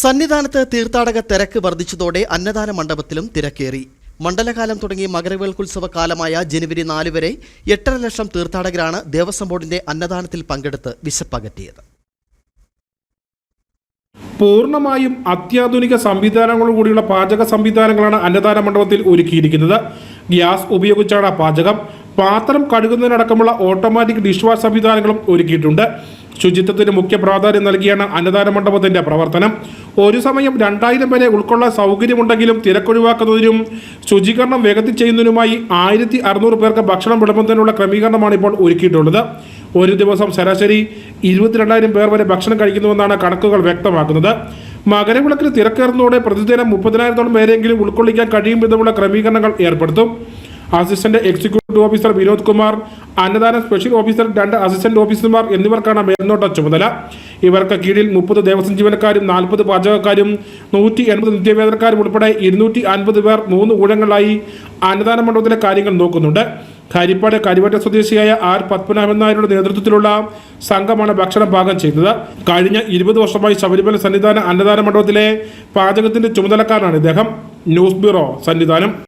സന്നിധാനത്ത് തീർത്ഥാടക തിരക്ക് വർദ്ധിച്ചതോടെ അന്നദാന മണ്ഡപത്തിലും തിരക്കേറി. മണ്ഡലകാലം തുടങ്ങി മകരവിളക്കുത്സവ കാലമായ ജനുവരി നാല് വരെ എട്ടര ലക്ഷം തീർത്ഥാടകരാണ് ദേവസ്വം ബോർഡിന്റെ അന്നദാനത്തിൽ പങ്കെടുത്ത് വിശപ്പകറ്റിയത്. പൂർണമായും അത്യാധുനിക സംവിധാനങ്ങളോടുകൂടിയുള്ള പാചക സംവിധാനങ്ങളാണ് അന്നദാന മണ്ഡപത്തിൽ ഒരുക്കിയിരിക്കുന്നത്. ഗ്യാസ് ഉപയോഗിച്ചാണ് പാചകം. പാത്രം കഴുകുന്നതിനടക്കമുള്ള ഓട്ടോമാറ്റിക് ഡിഷ് വാഷ് സംവിധാനങ്ങളും ഒരുക്കിയിട്ടുണ്ട്. ശുചിത്വത്തിന് മുഖ്യ പ്രാധാന്യം നൽകിയാണ് അന്നദാന മണ്ഡപത്തിന്റെ പ്രവർത്തനം. ഒരു സമയം രണ്ടായിരം വരെ ഉൾക്കൊള്ളാൻ സൗകര്യമുണ്ടെങ്കിലും തിരക്കൊഴിവാക്കുന്നതിനും ശുചീകരണം വേഗത്തിൽ ചെയ്യുന്നതിനുമായി ആയിരത്തി അറുന്നൂറ് പേർക്ക് ഭക്ഷണം വിളമ്പുന്നതിനുള്ള ക്രമീകരണമാണ് ഇപ്പോൾ ഒരുക്കിയിട്ടുള്ളത്. ഒരു ദിവസം ശരാശരി ഇരുപത്തിരണ്ടായിരം പേർ വരെ ഭക്ഷണം കഴിക്കുന്നുവെന്നാണ് കണക്കുകൾ വ്യക്തമാക്കുന്നത്. മകരവിളക്കിന് തിരക്കേറുന്നതോടെ പ്രതിദിനം മുപ്പതിനായിരത്തോളം പേരെങ്കിലും ഉൾക്കൊള്ളിക്കാൻ കഴിയും വിധമുള്ള ക്രമീകരണങ്ങൾ ഏർപ്പെടുത്തും. Assistant executive officer Vinod Kumar അന്നദാന special officer രണ്ട് അസിസ്റ്റന്റ് ഓഫീസർമാർ എന്നിവർക്കാണ് മേൽനോട്ട ചുമതല. ഇവർക്ക് കീഴിൽ മുപ്പത് ദേവസ്വം ജീവനക്കാരും നാൽപ്പത് പാചകക്കാരും നൂറ്റി എൺപത് നിത്യവേതനക്കാരും ഉൾപ്പെടെ ഇരുന്നൂറ്റി അൻപത് പേർ മൂന്ന് ഊഴങ്ങളായി അന്നദാന മണ്ഡപത്തിലെ കാര്യങ്ങൾ നോക്കുന്നുണ്ട്. ഹരിപ്പാട് കരുവറ്റ സ്വദേശിയായ ആർ പത്മനാഭൻ നായരുടെ നേതൃത്വത്തിലുള്ള സംഘമാണ് ഭക്ഷണം പാകം ചെയ്യുന്നത് കഴിഞ്ഞ ഇരുപത് വർഷമായി ശബരിമല സന്നിധാന അന്നദാന മണ്ഡപത്തിലെ പാചകത്തിന്റെ ചുമതലക്കാരനാണ് ഇദ്ദേഹം. News bureau Sannidhanam.